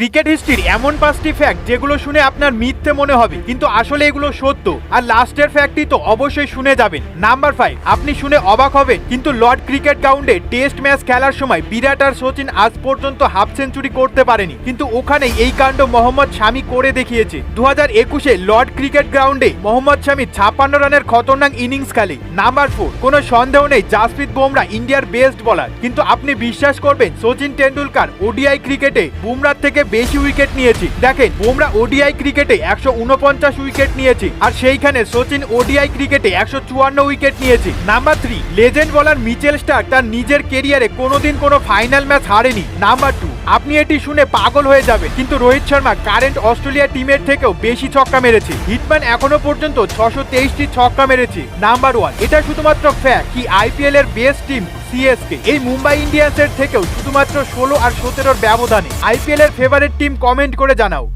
Cricket হিস্ট্রির এমন পাঁচটি fact যেগুলো শুনে আপনার মিথ্যে মনে হবে, কিন্তু আসলে এগুলো সত্য। আর লাস্টের ফ্যাক্টটি তো অবশ্যই শুনে যাবেন। নাম্বার ফাইভ আপনি শুনে অবাক হবেন, কিন্তু লর্ড ক্রিকেট গ্রাউন্ডে টেস্ট ম্যাচ খেলার সময় বিরাট আর সচিন আজ পর্যন্ত হাফ সেঞ্চুরি করতে পারেনি। কিন্তু ওখানেই এই কাণ্ড মোহাম্মদ শামি করে দেখিয়েছে। দু হাজার একুশে লর্ড ক্রিকেট গ্রাউন্ডে মোহাম্মদ শামি ছাপ্পান্ন রানের খতরনাক ইনিংস খেলে। নাম্বার ফোর কোনো সন্দেহ নেই জাসপ্রীত বুমরা ইন্ডিয়ার বেস্ট বলার কিন্তু আপনি বিশ্বাস করবেন, সচিন টেন্ডুলকার ওডিআই ক্রিকেটে বুমরার থেকে বেশি উইকেট নিয়েছি। দেখেন, বুমরা ওডিআই ক্রিকেটে একশো উনপঞ্চাশ উইকেট নিয়েছি, আর সেইখানে সচিন ওডিআই ক্রিকেটে একশো চুয়ান্ন উইকেট নিয়েছি। নাম্বার থ্রি লেজেন্ড বলার মিচেল স্টার তার নিজের কেরিয়ারে কোনোদিন কোনো ফাইনাল ম্যাচ হারেনি। নাম্বার টু আপনি এটি শুনে পাগল হয়ে যাবেন, কিন্তু রোহিত শর্মা কারেন্ট অস্ট্রেলিয়া টিমের থেকেও বেশি ছক্কা মেরেছে। হিটম্যান এখনও পর্যন্ত ছশো তেইশটি ছক্কা মেরেছে। নাম্বার ওয়ান এটা শুধুমাত্র ফ্যাক্ট কি আইপিএল এর বেস্ট টিম সিএসকে এই মুম্বাই ইন্ডিয়ান্সের থেকেও শুধুমাত্র ষোলো আর সতেরোর ব্যবধানে আইপিএল এর ফেভারিট টিম কমেন্ট করে জানাও।